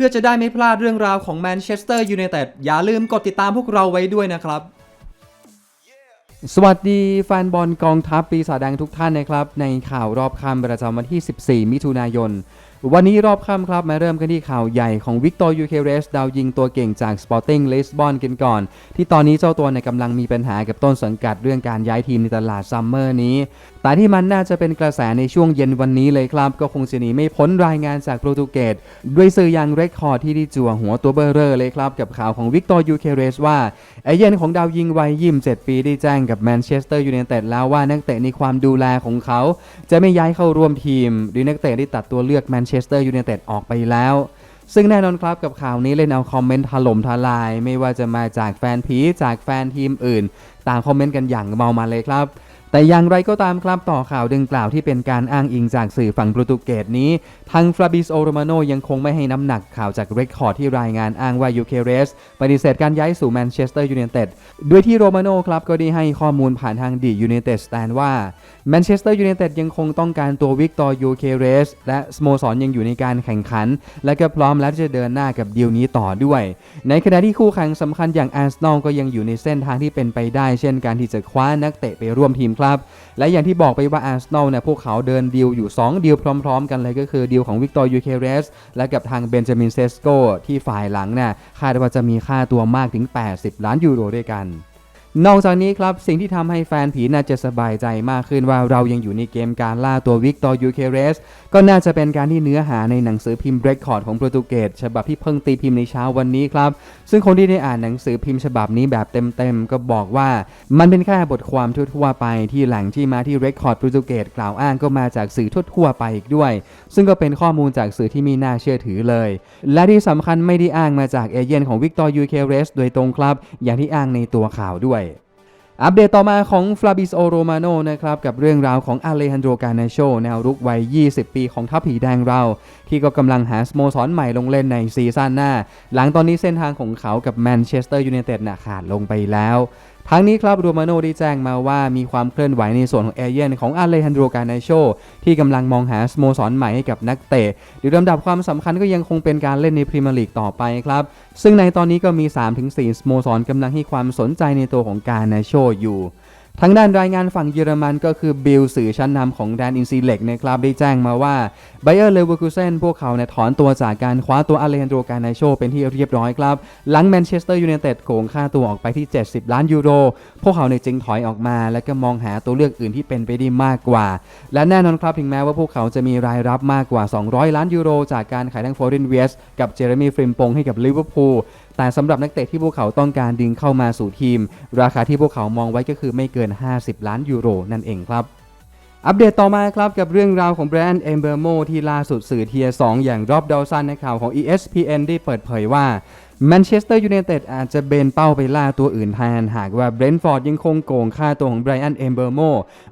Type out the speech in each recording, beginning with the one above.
พื่อจะได้ไม่พลาดเรื่องราวของแมนเชสเตอร์ยูไนเต็ดอย่าลืมกดติดตามพวกเราไว้ด้วยนะครับ สวัสดีแฟนบอลกองทัพปีศาจแดงทุกท่านนะครับ ในข่าวรอบค่ำประจำวันที่ 14 มิถุนายน วันนี้รอบค่ำครับ มาเริ่มกันที่ข่าวใหญ่ของวิกตอร์ยูเคเรสดาวยิงตัวเก่งจาก Sporting Lisbon กันก่อน ที่ตอนนี้เจ้าตัวในกำลังมีปัญหากับต้นสังกัดเรื่องการย้ายทีมในตลาดซัมเมอร์นี้แต่ที่มันน่าจะเป็นกระแสในช่วงเย็นวันนี้เลยครับ ก็คงจะหนีไม่พ้นรายงานจากโปรตุเกสด้วยสื่อยังเรคคอร์ดที่ได้จั่วหัวตัวเบอร์เรอร์เลยครับ กับข่าวของวิกตอร์ยูเคเรสว่าเอเย่นของดาวยิงวัย27ปีได้แจ้งกับแมนเชสเตอร์ยูไนเต็ดแล้วว่านักเตะในความดูแลของเขา จะไม่ย้ายเข้าร่วมทีมโดยนักเตะได้ตัดตัวเลือกแมนเชสเตอร์ยูไนเต็ดออกไปแล้วซึ่งแน่นอนครับกับข่าวนี้เล่นเอาคอมเมนต์ถล่มทลาย ไม่ว่าจะมาจากแฟนผีจากแฟนทีมอื่น ต่างคอมเมนต์กันอย่างเมามันเลยครับ แต่อย่างไรก็ตามครับต่อข่าวดังกล่าวที่เป็นการอ้างอิงจากสื่อฝั่งโปรตุเกสนี้ ทางฟราบิโอโรมาโนยังคงไม่ให้น้ำหนักข่าวจากเรคคอร์ดที่รายงานอ้างว่ายูเคเรสปฏิเสธการย้ายสู่แมนเชสเตอร์ยูไนเต็ดโดยที่โรมาโนครับก็ได้ให้ข้อมูลผ่านทางดียูไนเต็ดสแตนว่าแมนเชสเตอร์ยูไนเต็ดยังคงต้องการตัววิกตอร์ยูเคเรสและสโมสรยังอยู่ในการแข่งขัน และก็พร้อมแล้วที่จะเดินหน้ากับดีลนี้ต่อด้วย ในขณะที่คู่แข่งสำคัญอย่างอาร์เซนอลก็ยังอยู่ในเส้นทางที่เป็นไปได้ เช่นการที่จะคว้านักเตะไปร่วมทีมครับ และอย่างที่บอกไปว่าอาร์เซนอลเนี่ยพวกเขาเดินดีลอยู่ 2 ดีลพร้อม ๆ กันเลยก็คือดีลของวิกตอร์ยูเคเรสและกับทางเบนจามินเซสโกที่ฝ่ายหลังเนี่ยคาดว่าจะมีค่าตัวมากถึง 80 ล้านยูโรด้วยกัน นอกจากนี้ครับ สิ่งที่ทำให้แฟนผีน่าจะสบายใจมากขึ้นว่าเรายังอยู่ในเกมการล่าตัววิกตอร์ยูเคเรสก็น่าจะเป็นการที่เนื้อหาในหนังสือพิมพ์เรคคอร์ดของโปรตุเกสฉบับที่เพิ่งตีพิมพ์ในเช้าวันนี้ครับ ซึ่งคนที่ได้อ่านหนังสือพิมพ์ฉบับนี้แบบเต็มๆ ก็บอกว่ามันเป็นแค่บทความทั่วๆไปที่แหล่งที่มาที่เรคคอร์ดโปรตุเกสกล่าวอ้างก็มาจากสื่อทั่วๆไปอีกด้วย ซึ่งก็เป็นข้อมูลจากสื่อที่มีน่าเชื่อถือเลย และที่สำคัญไม่ได้อ้างมาจากเอเย่นของวิกตอร์ยูเคเรสโดยตรงครับ อย่างที่อ้างในตัวข่าวด้วย อัปเดตต่อมาของฟลาบิโอโรมาโนนะครับกับเรื่องราวของอเลฮันโดกาเนโชแนวรุกวัย 20 ปีของทัพผีแดงเรา ที่ก็กำลังหาสโมสรใหม่ลงเล่นในซีซั่นหน้า หลังตอนนี้เส้นทางของเขากับแมนเชสเตอร์ยูไนเต็ดน่ะขาดลงไปแล้ว ทั้งนี้ครับโรมาโนได้แจ้งมาว่ามีความเคลื่อนไหวในส่วนของเอเย่นของอาเลฮันโดกาเนโชที่กำลังมองหาสโมสรใหม่ให้กับนักเตะโดยลำดับความสำคัญก็ยังคงเป็นการเล่นในพรีเมียร์ลีกต่อไปครับ ซึ่งในตอนนี้ก็มี 3-4 สโมสรกำลังให้ความสนใจในตัวของกาเนโชอยู่ ทางด้านรายงานฝั่งเยอรมันก็คือบิลสื่อชั้นนำของแดนอินซีเล็กนะครับได้แจ้งมาว่าไบเออร์เลเวอร์คูเซนพวกเขาเนี่ยถอนตัวจากการคว้าตัวอเลฮันโดกานาโชเป็นที่เรียบร้อยครับ หลังแมนเชสเตอร์ยูไนเต็ดโกงค่าตัวออกไปที่ 70 ล้านยูโร พวกเขาเนี่ยจึงถอยออกมา และก็มองหาตัวเลือกอื่นที่เป็นไปได้มากกว่า และแน่นอนครับถึงแม้ว่าพวกเขาจะมีรายรับมากกว่า 200 ล้านยูโร จากการขายทั้งฟอร์นเวสกับเจเรมีฟริมปงให้กับลิเวอร์พูล แต่สำหรับนักเตะที่พวกเขาต้องการดึงเข้ามาสู่ทีม ราคาที่พวกเขามองไว้ก็คือไม่เกิน 50 ล้านยูโรนั่นเองครับอัปเดตต่อมาครับกับเรื่องราวของแบรนด์เอมเบอร์โมที่ล่าสุดสื่อเทียสองอย่างรอบดาวซันในข่าวของ ESPN ได้เปิดเผยว่า แมนเชสเตอร์ยูไนเต็ดอาจจะเบนเป้าไปล่าตัวอื่นแทน หากว่าเบรนท์ฟอร์ดยังคงโกงค่าตัวของไบรอันเอมเบอร์โม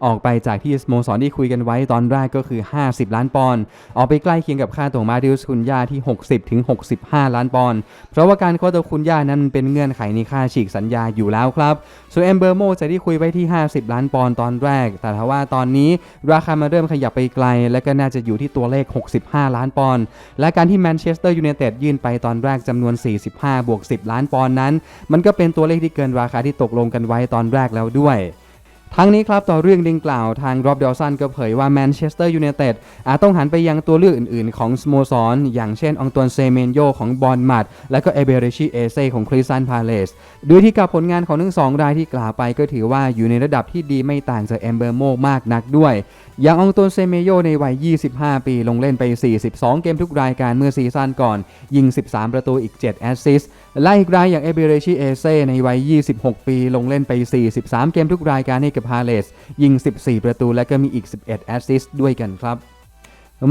ออกไปจากที่สโมสรที่คุยกันไว้ตอนแรกก็คือ 50 ล้านปอนด์ออกไปใกล้เคียงกับค่าตัวมาดิวส์คุนยาที่ 60ถึง65 ล้านปอนด์เพราะว่าการคว้าตัวคุนยานั้นเป็นเงื่อนไขในค่าฉีกสัญญาอยู่แล้วครับส่วนเอมเบอร์โมจะที่คุยไว้ที่ 50 ล้านปอนด์ตอนแรก แต่ถ้าว่าตอนนี้ราคามาเริ่มขยับไปไกล และก็น่าจะอยู่ที่ตัวเลข 65 ล้านปอนด์และการที่แมนเชสเตอร์ยูไนเต็ดยื่นไปตอนแรกจำนวน45บวก 10 ล้านปอนด์นั้น มันก็เป็นตัวเลขที่เกินราคาที่ตกลงกันไว้ตอนแรกแล้วด้วยทั้งนี้ครับต่อเรื่องดังกล่าวทางรอบเดลสันก็เผยว่าแมนเชสเตอร์ยูไนเต็ดอาจต้องหันไปยังตัวเลือกอื่นๆ ของสโมสร อย่างเช่นองตวนเซเมนโยของบอลมัดและก็เอเบเรชิเอเซของคริสตันพาเลสโดยที่กับผลงานของทั้งสองรายที่กล่าวไปก็ถือว่าอยู่ในระดับที่ดีไม่ต่างจากเอมเบอร์โมมากนักด้วย อย่างองตนเซเมโยในวัย 25 ปี ลงเล่นไป 42 เกมทุกรายการเมื่อซีซั่นก่อน ยิง 13 ประตูอีก 7 แอสซิสต์ไล่อีกรายอย่างเอเบเรชิเอเซในวัย 26 ปี ลงเล่นไป 43 เกมทุกรายการให้กับฮาเลสยิง 14 ประตูและก็มีอีก 11 แอสซิสต์ด้วยกันครับ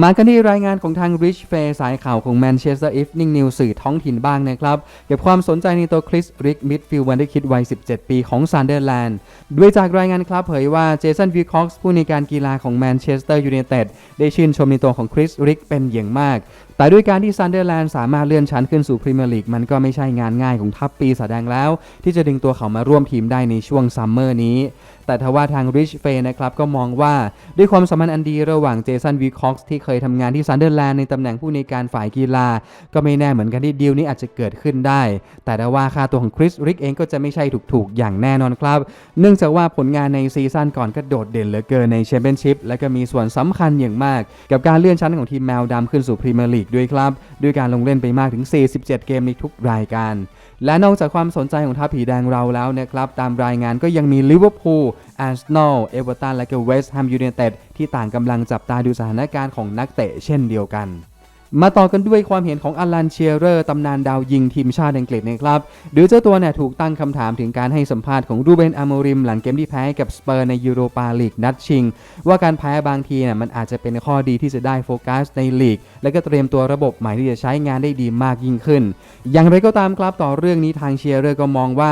มากันที่รายงานของทาง Rich Fair สายข่าวของ Manchester Evening News สื่อท้องถิ่นบ้างนะครับเก็บความสนใจในตัวคริสริกมิดฟิลด์วันได้คิดวัย 17 ปีของซันเดอร์แลนด์ด้วยจากรายงานครับเผยว่าเจสันวีคอกส์ผู้ในการกีฬาของแมนเชสเตอร์ยูไนเต็ดได้ชื่นชมในตัวของคริสริกเป็นอย่างมาก แต่ด้วยการที่ซันเดอร์แลนด์สามารถเลื่อนชั้นขึ้นสู่พรีเมียร์ลีกมันก็ไม่ใช่งานง่ายของทัพปีศาจแดงแล้ว ที่จะดึงตัวเขามาร่วมทีมได้ในช่วงซัมเมอร์นี้ แต่ทว่าทางริชเฟย์นะครับก็มองว่าด้วยความสัมพันธ์อันดีระหว่างเจสันวีคอกซ์ที่เคยทำงานที่ซันเดอร์แลนด์ในตำแหน่งผู้ในการฝ่ายกีฬา ก็ไม่แน่เหมือนกันที่ดีลนี้อาจจะเกิดขึ้นได้ แต่ได้ว่าค่าตัวของคริสริกเองก็จะไม่ใช่ถูกๆ อย่างแน่นอนครับ เนื่องจากว่าผลงานในซีซั่นก่อนก็โดดเด่นเหลือเกินในแชมเปี้ยนชิพและก็มีส่วนสำคัญอย่างมาก กับการเลื่อนชั้นของทีมแมวดำขึ้นสู่พรีเมียร์ลีกด้วยครับด้วยการลงเล่นไปมากถึง 47 เกมในทุกรายการ และนอกจากความสนใจของทัพผีแดงเราแล้วนะครับตามรายงานก็ยังมีลิเวอร์พูลอาร์เซนอล เอเวอร์ตัน และก็เวสต์แฮมยูไนเต็ดที่ต่างกำลังจับตาดูสถานการณ์ของนักเตะเช่นเดียวกันมาต่อกันด้วยความเห็นของอลันเชียเรอร์ตำนานดาวยิงทีมชาติอังกฤษนะครับโดยเจ้าตัวเนี่ยถูกตั้งคำถามถึงการให้สัมภาษณ์ของรูเบนอามริม หลังเกมที่แพ้กับสเปอร์ในยูโรปาลีกนัดชิง ว่าการแพ้บางทีเนี่ยมันอาจจะเป็นข้อดีที่จะได้โฟกัสในลีก และก็เตรียมตัวระบบใหม่ที่จะใช้งานได้ดีมากยิ่งขึ้น อย่างไรก็ตามครับต่อเรื่องนี้ทางเชียร์เรอร์ก็มองว่า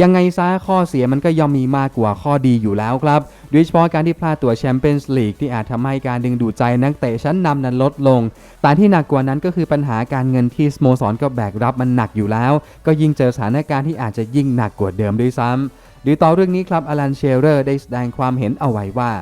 ยังไงซะข้อเสียมันก็ย่อมมีมากกว่าข้อดีอยู่แล้วครับโดยเฉพาะการที่พลาดตัวแชมเปี้ยนส์ลีกที่อาจทำให้การดึงดูดใจนักเตะชั้นนำนั้นลดลง แต่ที่หนักกว่านั้นก็คือปัญหาการเงินที่สโมสรก็แบกรับมันหนักอยู่แล้ว ก็ยิ่งเจอสถานการณ์ที่อาจจะยิ่งหนักกว่าเดิมด้วยซ้ำดูต่อเรื่องนี้ครับอลันเชเรอร์ได้แสดงความเห็นเอาไว้ว่า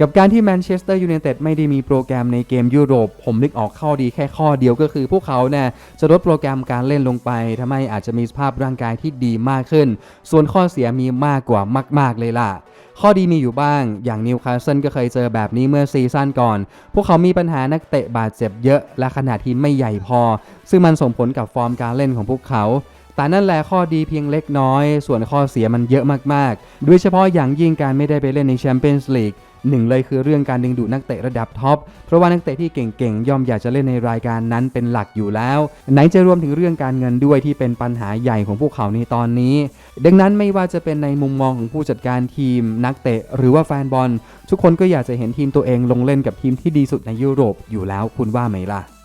กับการที่แมนเชสเตอร์ยูไนเต็ดไม่ได้มีโปรแกรมในเกมยุโรป ผมนึกออกข้อดีแค่ข้อเดียวก็คือ พวกเขาเนี่ยจะลดโปรแกรมการเล่นลงไปทำให้อาจจะมีสภาพร่างกายที่ดีมากขึ้น ส่วนข้อเสียมีมากกว่ามาก ๆ เลยล่ะ ข้อดีมีอยู่บ้าง อย่างนิวคาสเซิลก็เคยเจอแบบนี้เมื่อซีซั่นก่อน พวกเขามีปัญหานักเตะบาดเจ็บเยอะและขนาดทีมไม่ใหญ่พอ ซึ่งมันส่งผลกับฟอร์มการเล่นของพวกเขาแต่นั่นแหละข้อดีเพียงเล็กน้อย ส่วนข้อเสียมันเยอะมากๆโดยเฉพาะอย่างยิ่งการไม่ได้ไปเล่นในแชมเปี้ยนส์ลีก หนึ่งเลยคือเรื่องการดึงดูดนักเตะระดับท็อป เพราะว่านักเตะที่เก่งๆ ย่อมอยากจะเล่นในรายการนั้นเป็นหลักอยู่แล้ว ไหนจะรวมถึงเรื่องการเงินด้วยที่เป็นปัญหาใหญ่ของพวกเขาในตอนนี้ ดังนั้นไม่ว่าจะเป็นในมุมมองของผู้จัดการทีม นักเตะ หรือว่าแฟนบอล ทุกคนก็อยากจะเห็นทีมตัวเองลงเล่นกับทีมที่ดีสุดในยุโรปอยู่แล้วคุณว่าไหมล่ะ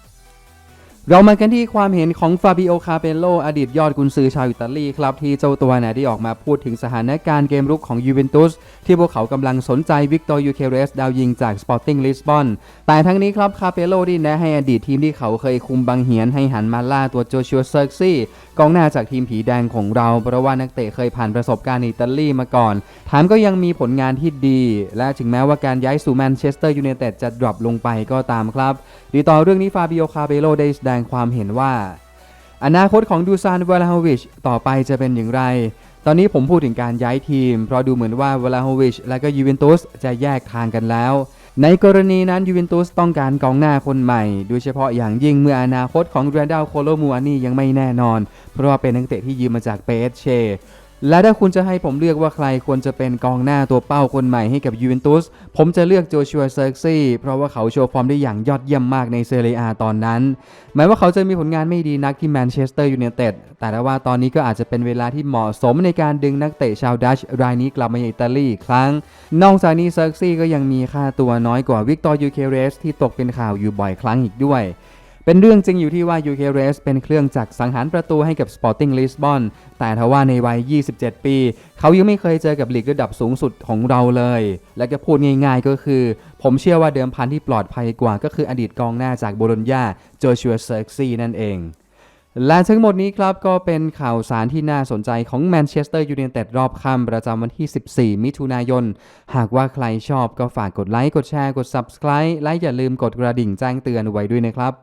เรามากันที่ความเห็นของฟาบิโอ คาเปโล อดีตยอดกุนซือชาวอิตาลีครับ ที่เจ้าตัวเนี่ยได้ออกมาพูดถึงสถานการณ์เกมรุกของยูเวนตุสที่พวกเขากำลังสนใจวิกตอร์ยูเคเรส ดาวยิงจากสปอร์ติ้งลิสบอน แต่ทั้งนี้ครับ คาเปโลได้แนะให้อดีตทีมที่เขาเคยคุมบังเหียนให้หันมาล่าตัวโจชัวเซิร์ซี่กองหน้าจากทีมผีแดงของเราเพราะว่านักเตะเคยผ่านประสบการณ์อิตาลีมาก่อนแถมก็ยังมีผลงานที่ดี และถึงแม้ว่าการย้ายสู่แมนเชสเตอร์ยูไนเต็ดจะดรอปลงไปก็ตามครับดีต่อเรื่องนี้ฟาบิโอ คาเปโลได้แสดงความเห็นว่า อนาคตของดูซานเวลาโฮวิชต่อไปจะเป็นอย่างไร ตอนนี้ผมพูดถึงการย้ายทีม เพราะดูเหมือนว่าเวลาโฮวิชและก็ยูเวนตุสจะแยกทางกันแล้ว ในกรณีนั้นยูเวนตุสต้องการกองหน้าคนใหม่ โดยเฉพาะอย่างยิ่งเมื่ออนาคตของเรนดัลโคโลมูอานี่ยังไม่แน่นอน เพราะว่าเป็นนักเตะที่ยืมมาจากเปเช และถ้าคุณจะให้ผมเลือกว่าใครควรจะเป็นกองหน้าตัวเป้าคนใหม่ให้กับยูเวนตุส ผมจะเลือกโจชัวเซอร์ซี่ เพราะว่าเขาโชว์ฟอร์มได้อย่างยอดเยี่ยมมากในเซเรียตอนนั้น แม้ว่าเขาจะมีผลงานไม่ดีนักที่แมนเชสเตอร์ยูไนเต็ด แต่ว่าตอนนี้ก็อาจจะเป็นเวลาที่เหมาะสมในการดึงนักเตะชาวดัชรายนี้กลับมาอิตาลีอีกครั้ง นอกจากนี้เซอร์ซี่ก็ยังมีค่าตัวน้อยกว่าวิกตอร์ยูเคเรสที่ตกเป็นข่าวอยู่บ่อยครั้งอีกด้วย เป็นเรื่องจริงอยู่ที่ว่ายูเคเรสเป็นเครื่องจักรสังหารประตูให้กับ Sporting Lisbon แต่ทว่าในวัย 27 ปี เขายังไม่เคยเจอกับลีกระดับสูงสุดของเราเลย และก็พูดง่ายๆก็คือ ผมเชื่อว่าเดิมพันที่ปลอดภัยกว่าก็คืออดีตกองหน้าจากโบโลญญาโจชัวเซอร์กซีนั่นเองและทั้งหมดนี้ครับก็เป็นข่าวสารที่น่าสนใจของแมนเชสเตอร์ยูไนเต็ดรอบค่ำประจำวันที่ 14 มิถุนายน หากว่าใครชอบก็ฝากกดไลค์ กดแชร์ กด Subscribe และอย่าลืมกดกระดิ่งแจ้งเตือนไว้ด้วยนะครับ